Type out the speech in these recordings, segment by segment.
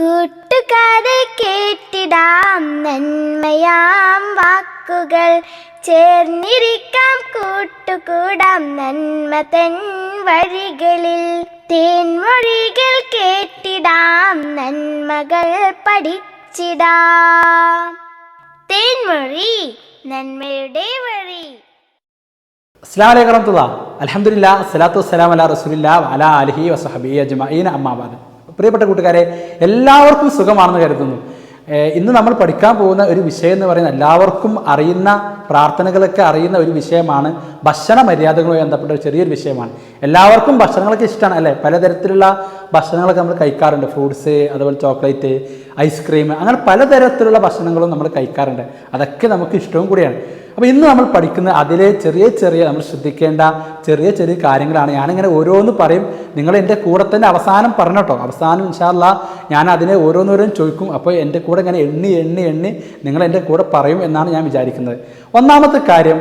കൂട്ടുകാരെ കേട്ടിടാം നന്മയാം വാക്കുകൾ. ചേർന്നിരിക്കാം കൂട്ടുകൂടാം നന്മ തൻ വഴികളിൽ. തേൻമൊഴികൾ കേട്ടിടാം നന്മകൾ പഠിച്ചിടാം. തേൻമൊഴി നന്മയുടെ വഴി. അസ്ലാം വലൈക്കും അലഹമുല്ല അസ്സലാത്തു വസ്സലാം അല റസൂലില്ല അല അലഹി വസഹബി അജ്മഈൻ. അമ്മാബാദ്. പ്രിയപ്പെട്ട കൂട്ടുകാരെ എല്ലാവർക്കും സുഖമാണെന്ന് കരുതുന്നു. ഇന്ന് നമ്മൾ പഠിക്കാൻ പോകുന്ന ഒരു വിഷയം എന്ന് പറയുന്നത് എല്ലാവർക്കും അറിയുന്ന പ്രാർത്ഥനകളൊക്കെ അറിയുന്ന ഒരു വിഷയമാണ്. ഭക്ഷണ മര്യാദകളുമായി ബന്ധപ്പെട്ട ഒരു ചെറിയൊരു വിഷയമാണ്. എല്ലാവർക്കും ഭക്ഷണങ്ങളൊക്കെ ഇഷ്ടമാണ് അല്ലേ? പലതരത്തിലുള്ള ഭക്ഷണങ്ങളൊക്കെ നമ്മൾ കഴിക്കാറുണ്ട്. ഫ്രൂട്ട്സ് അതുപോലെ ചോക്ലേറ്റ് ഐസ്ക്രീം അങ്ങനെ പലതരത്തിലുള്ള ഭക്ഷണങ്ങളും നമ്മൾ കഴിക്കാറുണ്ട്. അതൊക്കെ നമുക്ക് ഇഷ്ടവും കൂടിയാണ്. അപ്പോൾ ഇന്ന് നമ്മൾ പഠിക്കുന്ന അതിലെ ചെറിയ ചെറിയ നമ്മൾ ശ്രദ്ധിക്കേണ്ട ചെറിയ ചെറിയ കാര്യങ്ങളാണ്. ഞാനിങ്ങനെ ഓരോന്ന് പറയും. നിങ്ങൾ എന്റെ കൂടെ തന്നെ അവസാനം പറഞ്ഞോട്ടോ അവസാനം ഇൻഷാല്ല ഞാൻ അതിനെ ഓരോന്നോരോന്ന് ചോദിക്കും. അപ്പോൾ എന്റെ കൂടെ ഇങ്ങനെ എണ്ണി എണ്ണി എണ്ണി നിങ്ങൾ എന്റെ കൂടെ പറയും എന്നാണ് ഞാൻ വിചാരിക്കുന്നത്. ഒന്നാമത്തെ കാര്യം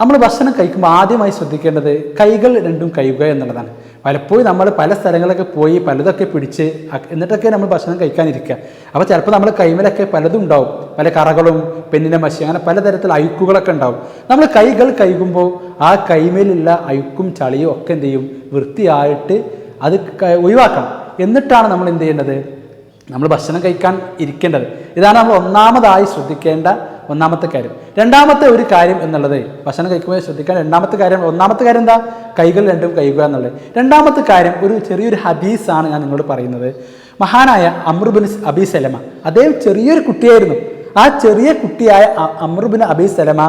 നമ്മൾ ഭക്ഷണം കഴിക്കുമ്പോൾ ആദ്യമായി ശ്രദ്ധിക്കേണ്ടത് കൈകൾ രണ്ടും കഴുകുക എന്നുള്ളതാണ്. പലപ്പോഴും നമ്മൾ പല സ്ഥലങ്ങളൊക്കെ പോയി പലതൊക്കെ പിടിച്ച് എന്നിട്ടൊക്കെ നമ്മൾ ഭക്ഷണം കഴിക്കാനിരിക്കുക. അപ്പോൾ ചിലപ്പോൾ നമ്മൾ കൈമലൊക്കെ പലതും ഉണ്ടാവും. പല കറകളും പെണ്ണിന്റെ മഷി അങ്ങനെ പലതരത്തിലുള്ള അഴുക്കുകളൊക്കെ ഉണ്ടാവും. നമ്മൾ കൈകൾ കഴുകുമ്പോൾ ആ കൈമേലുള്ള അഴുക്കും ചളിയും ഒക്കെ എന്ത് ചെയ്യും? വൃത്തിയായിട്ട് അത് ഒഴിവാക്കണം. എന്നിട്ടാണ് നമ്മൾ എന്ത് ചെയ്യേണ്ടത്? നമ്മൾ ഭക്ഷണം കഴിക്കാൻ ഇരിക്കേണ്ടത്. ഇതാണ് നമ്മൾ ഒന്നാമതായി ശ്രദ്ധിക്കേണ്ട ഒന്നാമത്തെ കാര്യം. രണ്ടാമത്തെ ഒരു കാര്യം എന്നുള്ളത് ഭക്ഷണം കഴിക്കുമ്പോൾ ശ്രദ്ധിക്കാൻ. രണ്ടാമത്തെ കാര്യം ഒന്നാമത്തെ കാര്യം എന്താ? കൈകൾ രണ്ടും കഴുകുക എന്നുള്ളത്. രണ്ടാമത്തെ കാര്യം ഒരു ചെറിയൊരു ഹദീസാണ് ഞാൻ നിങ്ങളോട് പറയുന്നത്. മഹാനായ അമ്രുബിൻ അബി സലമ അദ്ദേഹം ചെറിയൊരു കുട്ടിയായിരുന്നു. ആ ചെറിയ കുട്ടിയായ അമ്രുബിൻ അബി സലമ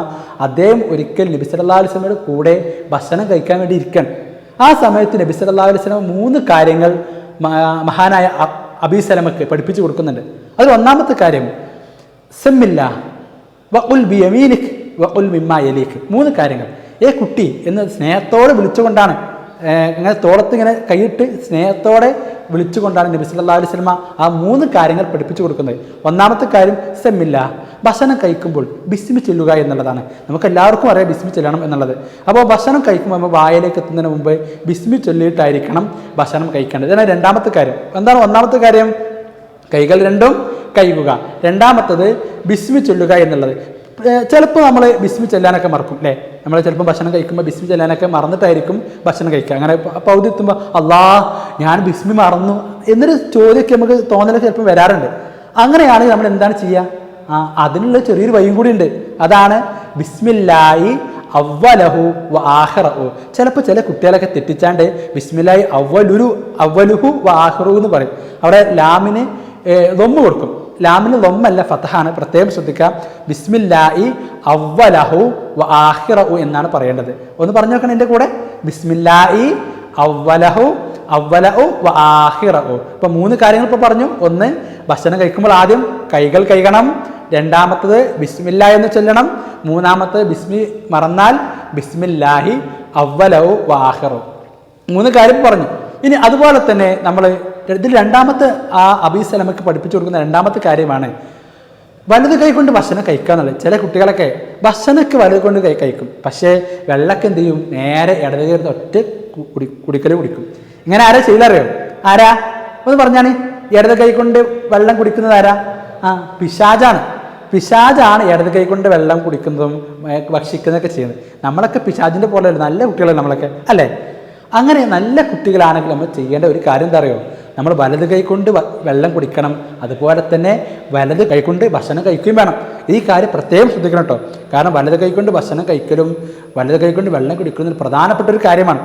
അദ്ദേഹം ഒരിക്കൽ നബി സല്ലല്ലാഹു അലൈഹി വസല്ലമയുടെ കൂടെ ഭക്ഷണം കഴിക്കാൻ വേണ്ടി ഇരിക്കണം. ആ സമയത്ത് നബി സല്ലല്ലാഹു അലൈഹി വസല്ലമ മൂന്ന് കാര്യങ്ങൾ മഹാനായ അബി സലമക്ക് പഠിപ്പിച്ചു കൊടുക്കുന്നുണ്ട്. അതിൽ ഒന്നാമത്തെ കാര്യം സെമ്മില്ല വഉൽ ബിയമീനിക് വഉൽ മിമ്മ യലീക്. മൂന്ന് കാര്യങ്ങൾ. ഏ കുട്ടി എന്ന് സ്നേഹത്തോടെ വിളിച്ചുകൊണ്ടാണ് ഇങ്ങനെ തോളത്ത് ഇങ്ങനെ കൈയിട്ട് സ്നേഹത്തോടെ വിളിച്ചുകൊണ്ടാണ് നബി സല്ലാ അലൈഹി സ്വലമ ആ മൂന്ന് കാര്യങ്ങൾ പഠിപ്പിച്ചു കൊടുക്കുന്നത്. ഒന്നാമത്തെ കാര്യം സെമ്മില്ല ഭക്ഷണം കഴിക്കുമ്പോൾ ബിസ്മി ചെല്ലുക എന്നുള്ളതാണ്. നമുക്ക് എല്ലാവർക്കും അറിയാം ബിസ്മി ചെല്ലണം എന്നുള്ളത്. അപ്പോൾ ഭക്ഷണം കഴിക്കുമ്പോൾ നമ്മൾ വായയിലേക്ക് എത്തുന്നതിന് മുമ്പ് ബിസ്മി ചൊല്ലിയിട്ടായിരിക്കണം ഭക്ഷണം കഴിക്കേണ്ടത്. ഇതാണ് രണ്ടാമത്തെ കാര്യം. എന്താണ് ഒന്നാമത്തെ കാര്യം? കൈകൾ രണ്ടും കഴുകുക രണ്ടാമത്തത് ബിസ്മി ചൊല്ലുക എന്നുള്ളത്. ചിലപ്പോൾ നമ്മൾ ബിസ്മി ചെല്ലാനൊക്കെ മറക്കും അല്ലേ നമ്മൾ ചിലപ്പോൾ ഭക്ഷണം കഴിക്കുമ്പോൾ ബിസ്മി ചെല്ലാനൊക്കെ മറന്നിട്ടായിരിക്കും ഭക്ഷണം കഴിക്കുക. അങ്ങനെ പൗതി എത്തുമ്പോൾ അല്ലാ ഞാൻ ബിസ്മി മറന്നു എന്നൊരു ചോദ്യമൊക്കെ നമുക്ക് തോന്നലൊക്കെ ചിലപ്പോൾ വരാറുണ്ട്. അങ്ങനെയാണെങ്കിൽ നമ്മൾ എന്താണ് ചെയ്യുക? ആ അതിനുള്ള ചെറിയൊരു വഴിയും കൂടി ഉണ്ട്. അതാണ് ബിസ്മില്ലായി അവലഹു വ ആഹ്റഹു ചിലപ്പോൾ ചില കുട്ടികളൊക്കെ തെറ്റിച്ചാണ്ട് ബിസ്മില്ലായി അവലുരു അവലുഹു വ ആഹ്റു എന്ന് പറയും. അവിടെ ലാമിന് ലൊമ്മ കൊടുക്കും. ലാമിന് ലൊമ്മല്ല ഫത്തഹാണ് പ്രത്യേകം ശ്രദ്ധിക്കുക. ബിസ്മില്ലായി അവലഹു വ ആഹിറഹു എന്നാണ് പറയേണ്ടത്. ഒന്ന് പറഞ്ഞു നോക്കണം എന്റെ കൂടെ. ബിസ്മില്ലായി അവലഹു അവലഹു വ ആഹിറഹു ഇപ്പം മൂന്ന് കാര്യങ്ങൾ ഇപ്പോൾ പറഞ്ഞു. ഒന്ന് ഭക്ഷണം കഴിക്കുമ്പോൾ ആദ്യം കൈകൾ കഴുകണം. രണ്ടാമത്തത് ബിസ്മില്ല എന്ന് ചൊല്ലണം. മൂന്നാമത്തത് ബിസ്മി മറന്നാൽ ബിസ്മില്ലാഹി അവലഹു വ ആഹിറു മൂന്ന് കാര്യം പറഞ്ഞു. ഇനി അതുപോലെ തന്നെ നമ്മൾ ഇതിൽ രണ്ടാമത്തെ ആ അബീസലമക്ക് പഠിപ്പിച്ചു കൊടുക്കുന്ന രണ്ടാമത്തെ കാര്യമാണ് വലത് കൈ കൊണ്ട് ഭക്ഷണം കഴിക്കുക എന്നുള്ളത്. ചില കുട്ടികളൊക്കെ ഭക്ഷണമൊക്കെ വലത് കൊണ്ട് കൈ കഴിക്കും. പക്ഷേ വെള്ളമൊക്കെ എന്ത് ചെയ്യും? നേരെ ഇടതുകയറുന്ന ഒറ്റ കുടി കുടിക്കൽ കുടിക്കും. ഇങ്ങനെ ആരാ ചെയ്തറിയോ ആരാ? ഒന്ന് പറഞ്ഞാണ്. ഇടത് കൈ കൊണ്ട് വെള്ളം കുടിക്കുന്നത് ആരാ? ആ പിശാജാണ്. പിശാജാണ് ഇടത് കൈ കൊണ്ട് വെള്ളം കുടിക്കുന്നതും ഭക്ഷിക്കുന്നതൊക്കെ ചെയ്യുന്നത്. നമ്മളൊക്കെ പിശാജിന്റെ പോലെയല്ല. നല്ല കുട്ടികളല്ലേ നമ്മളൊക്കെ? അല്ലേ? അങ്ങനെ നല്ല കുട്ടികളാണെങ്കിൽ നമ്മൾ ചെയ്യേണ്ട ഒരു കാര്യം എന്താ അറിയോ? നമ്മൾ വലത് കൈക്കൊണ്ട് വെള്ളം കുടിക്കണം. അതുപോലെ തന്നെ വലത് കൈക്കൊണ്ട് ഭക്ഷണം കഴിക്കുകയും വേണം. ഈ കാര്യം പ്രത്യേകം ശ്രദ്ധിക്കണം കേട്ടോ. കാരണം വലത് കൈക്കൊണ്ട് ഭക്ഷണം കഴിക്കലും വലത് കൈക്കൊണ്ട് വെള്ളം കുടിക്കലും ഒരു പ്രധാനപ്പെട്ട ഒരു കാര്യമാണ്.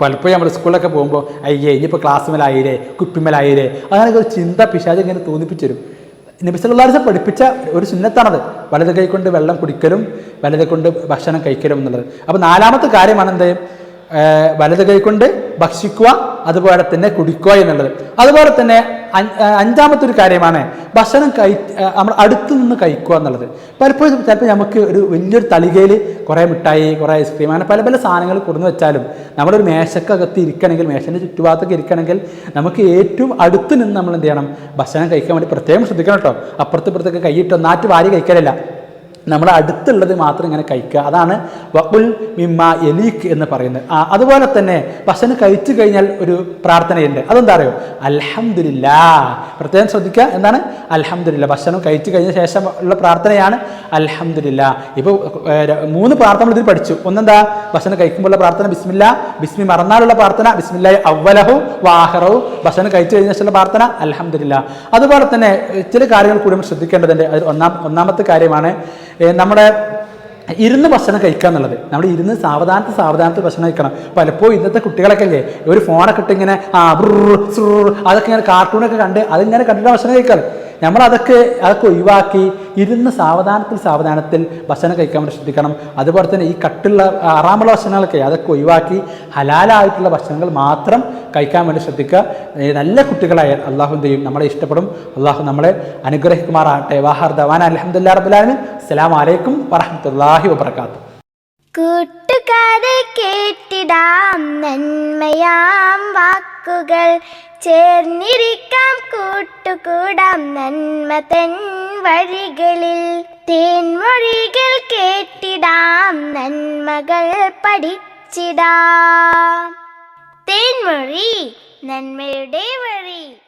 പലപ്പോഴും നമ്മൾ സ്കൂളിലൊക്കെ പോകുമ്പോൾ അയ്യേ ഇനിയിപ്പോൾ ക്ലാസ് മേലായില്ലേ? കുപ്പിമേലായില്ലേ അങ്ങനെയൊക്കെ ഒരു ചിന്ത പിശാജ് ഇങ്ങനെ തോന്നിപ്പിച്ചു തരും. നബി സല്ലല്ലാഹു അലൈഹി വസല്ലം പഠിപ്പിച്ച ഒരു സുന്നത്താണത്. വലത് കൈ കൊണ്ട് വെള്ളം കുടിക്കലും വലത് കൊണ്ട് ഭക്ഷണം കഴിക്കലും എന്നുള്ളത്. അപ്പോൾ നാലാമത്തെ കാര്യമാണ് എന്ത്? വലത് കൈക്കൊണ്ട് കൊണ്ട് ഭക്ഷിക്കുക അതുപോലെ തന്നെ കുടിക്കുക എന്നുള്ളത്. അതുപോലെ തന്നെ അഞ്ചാമത്തെ ഒരു കാര്യമാണ് ഭക്ഷണം കഴി നമ്മൾ അടുത്ത് നിന്ന് കഴിക്കുക എന്നുള്ളത്. പലപ്പോഴും ചിലപ്പോൾ നമുക്ക് ഒരു വലിയൊരു തളികയിൽ കുറേ മിഠായി കുറേ ഐസ്ക്രീം അങ്ങനെ പല പല സാധനങ്ങൾ കൊടുന്നു വെച്ചാലും നമ്മളൊരു മേശക്കകത്ത് ഇരിക്കണമെങ്കിൽ മേശന്റെ ചുറ്റുഭാഗത്തൊക്കെ ഇരിക്കണമെങ്കിൽ നമുക്ക് ഏറ്റവും അടുത്ത് നിന്ന് നമ്മൾ എന്ത് ചെയ്യണം? ഭക്ഷണം കഴിക്കാൻ വേണ്ടി പ്രത്യേകം ശ്രദ്ധിക്കണം കേട്ടോ. അപ്പുറത്ത് ഇപ്പുറത്തൊക്കെ കൈയിട്ടോ നാറ്റ് വാരി കഴിക്കലില്ല. നമ്മുടെ അടുത്തുള്ളത് മാത്രം ഇങ്ങനെ കഴിക്കുക. അതാണ് വക്കുൽ മിമ്മ എലീക്ക് എന്ന് പറയുന്നത്. ആ, അതുപോലെ തന്നെ ഭക്ഷണം കഴിച്ചു കഴിഞ്ഞാൽ ഒരു പ്രാർത്ഥനയുണ്ട്. അതെന്താ അറിയോ അലഹമില്ല പ്രത്യേകം ശ്രദ്ധിക്കുക. എന്താണ്? അലഹമില്ല ഭക്ഷണം കഴിച്ചു കഴിഞ്ഞ ശേഷം ഉള്ള പ്രാർത്ഥനയാണ് അലഹമില്ല ഇപ്പോൾ മൂന്ന് പ്രാർത്ഥന ഇതിൽ പഠിച്ചു. ഒന്നെന്താ? ഭക്ഷണം കഴിക്കുമ്പോഴുള്ള പ്രാർത്ഥന ബിസ്മില്ല. ബിസ്മി മറന്നാലുള്ള പ്രാർത്ഥന ബിസ്മില്ല അവലഹവും വാഹറവും ഭക്ഷണം കഴിച്ചു കഴിഞ്ഞ ശേഷമുള്ള പ്രാർത്ഥന അലഹമില്ല അതുപോലെ തന്നെ ചില കാര്യങ്ങൾ കൂടി നമ്മൾ ശ്രദ്ധിക്കേണ്ടതുണ്ട്. അതിൽ ഒന്നാം ഒന്നാമത്തെ കാര്യമാണ് നമ്മുടെ ഇരുന്ന് ഭക്ഷണം കഴിക്കുക എന്നുള്ളത്. നമ്മൾ ഇരുന്ന് സാവധാനത്ത് സാവധാനത്ത് ഭക്ഷണം കഴിക്കണം. പലപ്പോഴും ഇന്നത്തെ കുട്ടികളൊക്കെ അല്ലേ ഒരു ഫോണൊക്കെ ഇട്ട് ഇങ്ങനെ അതൊക്കെ ഇങ്ങനെ കാർട്ടൂണൊക്കെ കണ്ട് അതിങ്ങനെ കണ്ടിട്ട് ഭക്ഷണം കഴിക്കാറ്. നമ്മൾ അതൊക്കെ അതൊക്കെ ഒഴിവാക്കി ഇരുന്ന് സാവധാനത്തിൽ സാവധാനത്തിൽ ഭക്ഷണം കഴിക്കാൻ വേണ്ടി ശ്രദ്ധിക്കണം. അതുപോലെ തന്നെ ഈ കട്ടുള്ള ആറാമുള്ള ഭക്ഷണങ്ങളൊക്കെ അതൊക്കെ ഒഴിവാക്കി ഹലാലായിട്ടുള്ള ഭക്ഷണങ്ങൾ മാത്രം കഴിക്കാൻ വേണ്ടി ശ്രദ്ധിക്കുക. നല്ല കുട്ടികളായാൽ അള്ളാഹു എന്ത് ചെയ്യും നമ്മളെ ഇഷ്ടപ്പെടും. അള്ളാഹു നമ്മളെ അനുഗ്രഹിക്കുമാറാകട്ടെ. വാഹർ ദവാൻ അലഹമുല്ലാ റബുലാലിന് അസ്സലാം വലൈക്കും വറഹമുല്ലാഹി വബർക്കാത്തു കൂട്ടുകാരെ കേട്ടിടാം നന്മയാം വാക്കുകൾ. ചേർന്നിരിക്കാം കൂട്ടുകൂടാം നന്മ തൻ വഴികളിൽ. തേൻമൊഴികൾ കേട്ടിടാം നന്മകൾ പഠിച്ചിടാം. തേൻമൊഴി നന്മയുടെ വഴി.